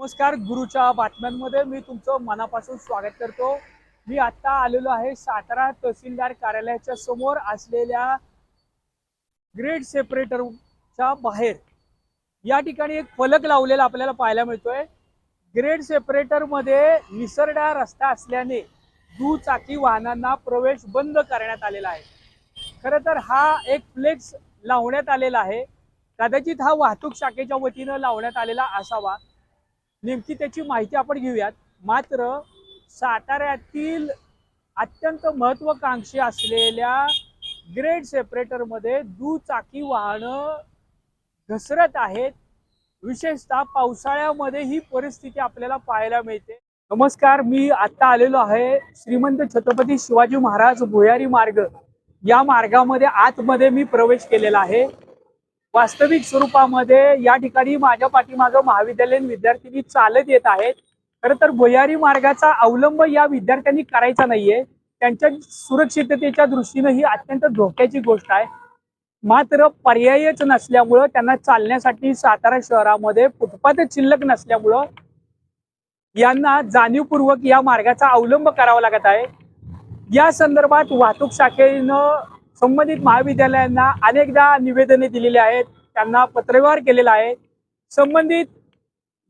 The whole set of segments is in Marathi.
नमस्कार गुरुच्या बातम्यांमध्ये मी तुमचं मनापासून स्वागत करतो. मी आता आलेलो आहे सातारा तहसीलदार कार्यालयाच्या समोर असलेल्या ग्रेड सेपरेटरच्या बाहेर. या ठिकाणी एक फलक लावलेला आपल्याला पाहायला मिळतोय. ग्रेड सेपरेटरमध्ये निसरडा रस्ता असल्याने दुचाकी वाहनांना प्रवेश बंद करण्यात आलेला आहे. खरं तर हा एक फ्लेक्स लावण्यात आलेला आहे. कदाचित हा वाहतूक शाखेच्या वतीनं लावण्यात आलेला असावा. नेमकी त्याची माहिती आपण घेऊयात. मात्र साताऱ्यातील अत्यंत महत्वाकांक्षी असलेल्या ग्रेड सेपरेटरमध्ये दुचाकी वाहनं घसरत आहेत. विशेषतः पावसाळ्यामध्ये ही परिस्थिती आपल्याला पाहायला मिळते. नमस्कार मी आता आलेलो आहे श्रीमंत छत्रपती शिवाजी महाराज भुयारी मार्ग. या मार्गामध्ये आतमध्ये मी प्रवेश केलेला आहे. वास्तविक स्वरूपामध्ये या ठिकाणी माझ्या पाठीमागं महाविद्यालयीन विद्यार्थी चालत येत आहेत. खरं तर भुयारी मार्गाचा अवलंब या विद्यार्थ्यांनी करायचा नाहीये. त्यांच्या सुरक्षिततेच्या दृष्टीनं ही अत्यंत धोक्याची गोष्ट आहे. मात्र पर्यायच नसल्यामुळं त्यांना चालण्यासाठी सातारा शहरामध्ये फुटपाथच शिल्लक नसल्यामुळं यांना जाणीवपूर्वक या मार्गाचा अवलंब करावा लागत आहे. या संदर्भात वाहतूक शाखेनं संबंधित महाविद्यालयांना अनेकदा निवेदने दिलेली आहेत. त्यांना पत्रव्यवहार केलेला आहे. संबंधित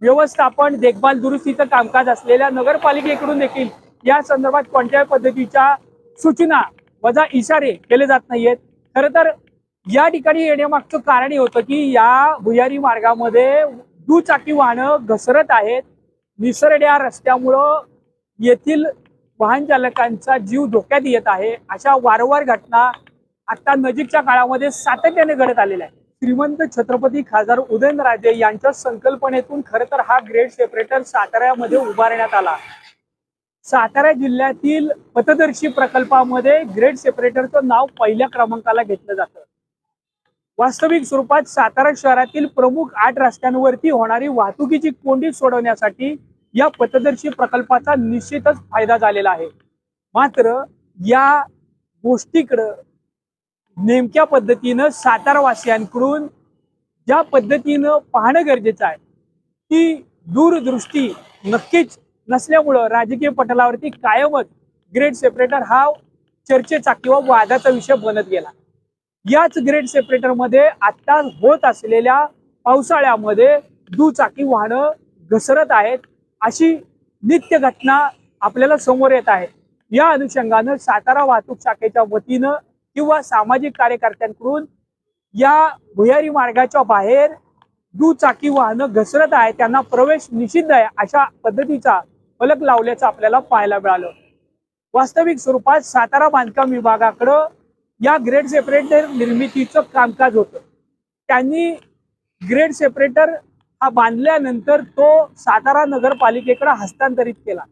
व्यवस्थापन देखभाल दुरुस्तीचं कामकाज असलेल्या नगरपालिकेकडून देखील या संदर्भात कोणत्याही पद्धतीच्या सूचना वजा इशारे केले जात नाहीयेत. खरं तर या ठिकाणी येण्यामागचं कारण हे होतं की या भुयारी मार्गामध्ये दुचाकी वाहनं घसरत आहेत. निसरड्या रस्त्यामुळं येथील वाहन चालकांचा जीव धोक्यात येत आहे. अशा वारंवार घटना आता नजीकच्या काळामध्ये सातत्याने घडत आलेला आहे. श्रीमंत छत्रपती खासदार उदयनराजे यांच्या संकल्पनेतून खर तर हा ग्रेड सेपरेटर साताऱ्यामध्ये उभारण्यात आला. सातारा जिल्ह्यातील पथदर्शी प्रकल्पामध्ये ग्रेड सेपरेटरचं नाव पहिल्या क्रमांकाला घेतलं जातं. वास्तविक स्वरूपात सातारा शहरातील प्रमुख आठ रस्त्यांवरती होणारी वाहतुकीची कोंडी सोडवण्यासाठी या पथदर्शी प्रकल्पाचा निश्चितच फायदा झालेला आहे. मात्र या गोष्टीकडं नेमक्या पद्धतीनं सातारावासियांकडून ज्या पद्धतीनं पाहणं गरजेचं आहे ती दूरदृष्टी नक्कीच नसल्यामुळं राजकीय पटलावरती कायमच ग्रेड सेपरेटर हा चर्चेचा किंवा वादाचा विषय बनत गेला. याच ग्रेड सेपरेटरमध्ये आत्ता होत असलेल्या पावसाळ्यामध्ये दुचाकी वाहनं घसरत आहेत अशी नित्य घटना आपल्याला समोर येत आहे. या अनुषंगानं सातारा वाहतूक शाखेच्या वतीनं किंवा सामाजिक कार्यकर्त्यांकडून या भुयारी मार्गाच्या बाहेर दुचाकी वाहनं घसरत आहे त्यांना प्रवेश निषिद्ध आहे अशा पद्धतीचा फलक लावल्याचं आपल्याला पाहायला मिळालं. वास्तविक स्वरूपात सातारा बांधकाम विभागाकडं या ग्रेड सेपरेटर निर्मितीचं कामकाज होतं. त्यांनी ग्रेड सेपरेटर हा बांधल्यानंतर तो सातारा नगरपालिकेकडे हस्तांतरित केला.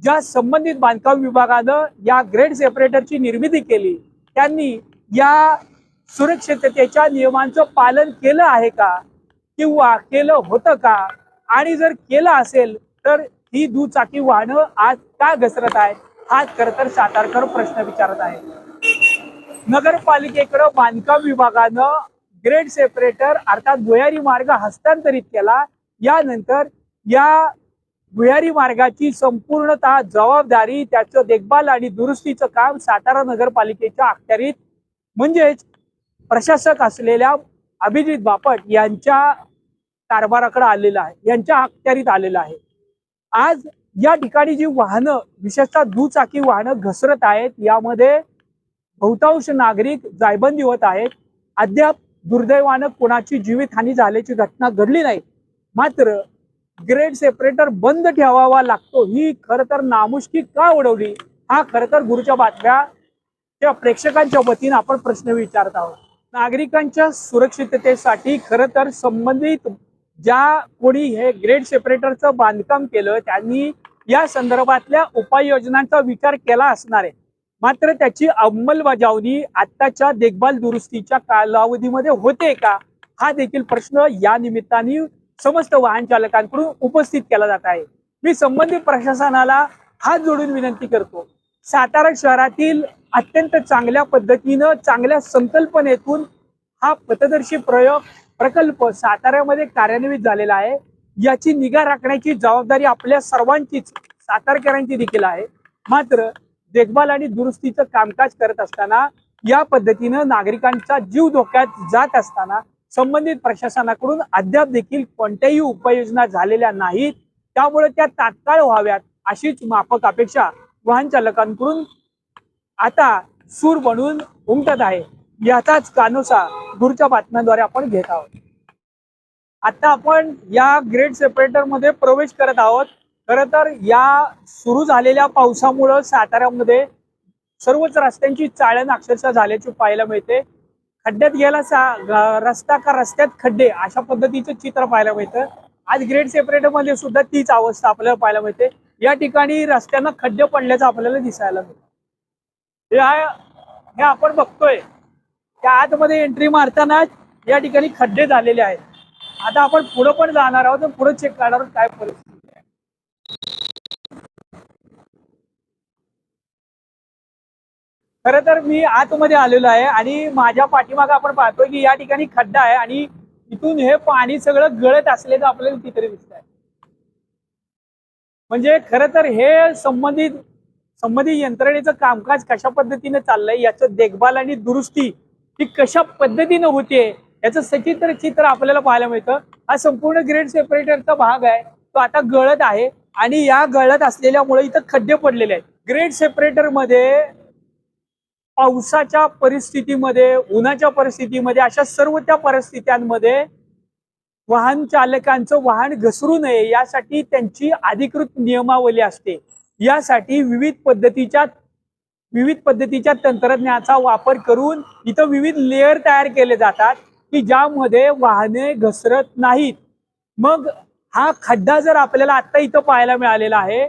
ज्या संबंधित बांधकाम विभागानं या ग्रेड सेपरेटरची निर्मिती केली त्यांनी या सुरक्षिततेच्या नियमांचं पालन केलं आहे का? किंवा केलं होतं का? आणि जर केलं असेल तर ही दुचाकी वाहनं आज का घसरत आहे हा खरं तर सातारकर प्रश्न विचारत आहे नगरपालिकेकडं बांधकाम विभागानं ग्रेड सेपरेटर अर्थात भुयारी मार्ग हस्तांतरित केला. यानंतर या भुयारी मार्गाची संपूर्णतः जबाबदारी त्याचं देखभाल आणि दुरुस्तीचं काम सातारा नगरपालिकेच्या अखत्यारीत. म्हणजेच प्रशासक असलेल्या अभिजित बापट यांच्या कारभाराकडे आलेलं आहे यांच्या अखत्यारीत आलेलं आहे. आज या ठिकाणी जी वाहनं विशेषतः दुचाकी वाहनं घसरत आहेत यामध्ये बहुतांश नागरिक जायबंदी होत आहेत. अद्याप दुर्दैवानं कोणाची जीवितहानी झाल्याची घटना घडली नाही. मात्र ग्रेड सेपरेटर बंद ठेवावा लागतो. ही खर तर नामुष्की का उडवली? हा खर तर गुरुच्या बातम्या त्या प्रेक्षकांच्या वतीनं आपण प्रश्न विचारत आहोत. नागरिकांच्या सुरक्षिततेसाठी खरं तर संबंधित ज्या कोणी हे ग्रेड सेपरेटरचं बांधकाम केलं त्यांनी या संदर्भातल्या उपाययोजनांचा विचार केला असणार आहे. मात्र त्याची अंमलबजावणी आत्ताच्या देखभाल दुरुस्तीच्या कालावधीमध्ये होते का? हा देखील प्रश्न या निमित्ताने समस्त वाहन चालकांकडून उपस्थित केला जात आहे. मी संबंधित प्रशासनाला हात जोडून विनंती करतो सातारा शहरातील अत्यंत चांगल्या पद्धतीनं चांगल्या संकल्पनेतून हा पथदर्शी प्रयोग प्रकल्प साताऱ्यामध्ये कार्यान्वित झालेला आहे. याची निगा राखण्याची जबाबदारी आपल्या सर्वांचीच सातारकरांची देखील आहे. मात्र देखभाल आणि दुरुस्तीचं कामकाज करत असताना या पद्धतीनं नागरिकांचा जीव धोक्यात जात असताना संबंधित प्रशासनाकडून अद्याप देखील कोणत्याही उपाययोजना झालेल्या नाहीत. त्यामुळे त्या तात्काळ व्हाव्यात अशीच माफक अपेक्षा वाहन चालकांकडून आता सूर बनून उमटत आहे. याचाच कानोसा दूरच्या बातम्यांद्वारे आपण घेत आहोत. आता आपण या ग्रेड सेपरेटरमध्ये प्रवेश करत आहोत. खर तर या सुरू झालेल्या पावसामुळं साताऱ्यामध्ये सर्वच रस्त्यांची चाळण अक्षरशः झाल्याची पाहायला मिळते. खड्ड्यात गेला सा रस्ता का रस्त्यात खड्डे अशा पद्धतीचं चित्र पाहायला मिळतं. आज ग्रेड सेपरेटरमध्ये सुद्धा तीच अवस्था आपल्याला पाहायला मिळते. या ठिकाणी रस्त्यांना खड्डे पडल्याचं आपल्याला दिसायला मिळतं. हे आपण बघतोय. त्या आतमध्ये एंट्री मारताना या ठिकाणी खड्डे झालेले आहेत. आता आपण पुढं पण जाणार आहोत पुढे चेक करणार आहोत काय परिस्थिती. खर तर मी आतमध्ये आलेलो आहे आणि माझ्या पाठीमागे आपण पाहतोय की या ठिकाणी खड्डा आहे आणि इथून हे पाणी सगळं गळत असल्याचं आपल्याला तिथे दिसत आहे म्हणजे खर तर हे संबंधित संबंधित यंत्रणेचं कामकाज कशा पद्धतीने चाललंय याचं देखभाल आणि दुरुस्ती ही कशा पद्धतीनं होते याचं सचित्र चित्र आपल्याला पाहायला मिळतं. हा संपूर्ण ग्रेड सेपरेटरचा भाग आहे तो आता गळत आहे आणि या गळत असलेल्यामुळे इथं खड्डे पडलेले आहेत. ग्रेड सेपरेटरमध्ये पावसाच्या परिस्थितीमध्ये उन्हाच्या परिस्थितीमध्ये अशा सर्व त्या परिस्थित्यांमध्ये वाहन चालकांचं वाहन घसरू नये यासाठी त्यांची अधिकृत नियमावली असते. यासाठी विविध पद्धतीच्या विविध पद्धतीच्या तंत्रज्ञानाचा वापर करून इथं विविध लेअर तयार केले जातात की ज्यामध्ये वाहने घसरत नाहीत. मग हा खड्डा जर आपल्याला आता इथं पाहायला मिळालेला आहे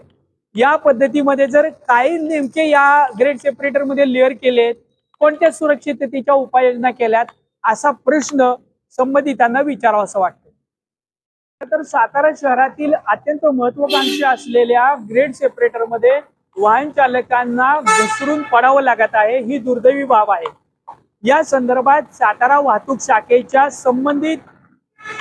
या पद्धतीमध्ये जर काही नेमके या ग्रेड सेपरेटरमध्ये लेअर केलेत कोणत्या सुरक्षिततेच्या उपाययोजना केल्यात असा प्रश्न संबंधितांना विचारावा असं वाटतं. तर सातारा शहरातील अत्यंत महत्वाकांक्षी असलेल्या ग्रेड सेपरेटरमध्ये वाहन चालकांना घसरून पडावं लागत आहे ही दुर्दैवी बाब आहे. या संदर्भात सातारा वाहतूक शाखेच्या संबंधित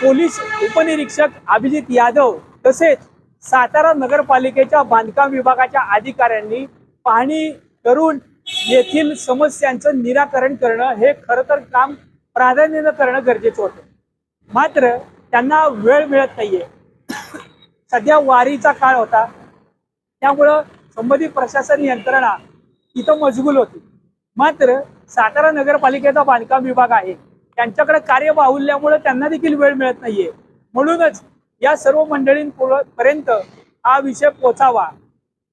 पोलीस उपनिरीक्षक अभिजित यादव तसेच सातारा नगरपालिकेच्या बांधकाम विभागाच्या अधिकाऱ्यांनी पाहणी करून येथील समस्यांचं निराकरण करणं हे खरं तर काम प्राधान्यानं करणं गरजेचं होतं. मात्र त्यांना वेळ मिळत नाहीये. सध्या वारीचा काळ होता. त्यामुळं संबंधित प्रशासन यंत्रणा इथं मजगूल होती. मात्र सातारा नगरपालिकेचा बांधकाम विभाग आहे. त्यांच्याकडे कार्य बाहुल्यामुळे त्यांना देखील वेळ मिळत नाहीये. म्हणूनच या सर्व मंडळींपर्यंत हा विषय पोचावा.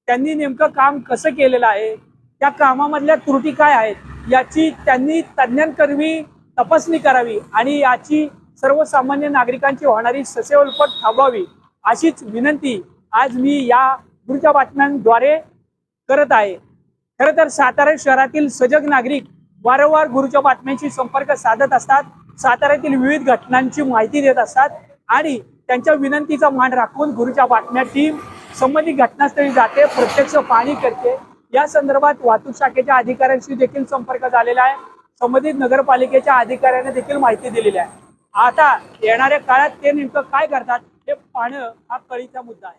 त्यांनी नेमकं काम कसं केलेलं आहे? त्या कामामधल्या त्रुटी काय आहेत? याची त्यांनी तज्ज्ञांकरवी तपासणी करावी आणि याची सर्वसामान्य नागरिकांची होणारी ससेवलपट थांबवावी अशीच विनंती आज मी या दूरच्या बातम्यांद्वारे करत आहे. खरं तर सातारा शहरातील सजग नागरिक वारंवार गुरुच्या बातम्यांशी संपर्क साधत असतात. साताऱ्यातील विविध घटनांची माहिती देत असतात आणि त्यांच्या विनंतीचा मान राखून गुरुच्या बातम्या टीम संबंधित घटनास्थळी जाते प्रत्यक्ष पाहणी करते. या संदर्भात वाहतूक शाखेच्या अधिकाऱ्यांशी देखील संपर्क झालेला आहे. संबंधित नगरपालिकेच्या अधिकाऱ्यांनी देखील माहिती दिलेली आहे. आता येणाऱ्या काळात ते नेमकं काय करतात हे पाहणं हा कळीचा मुद्दा आहे.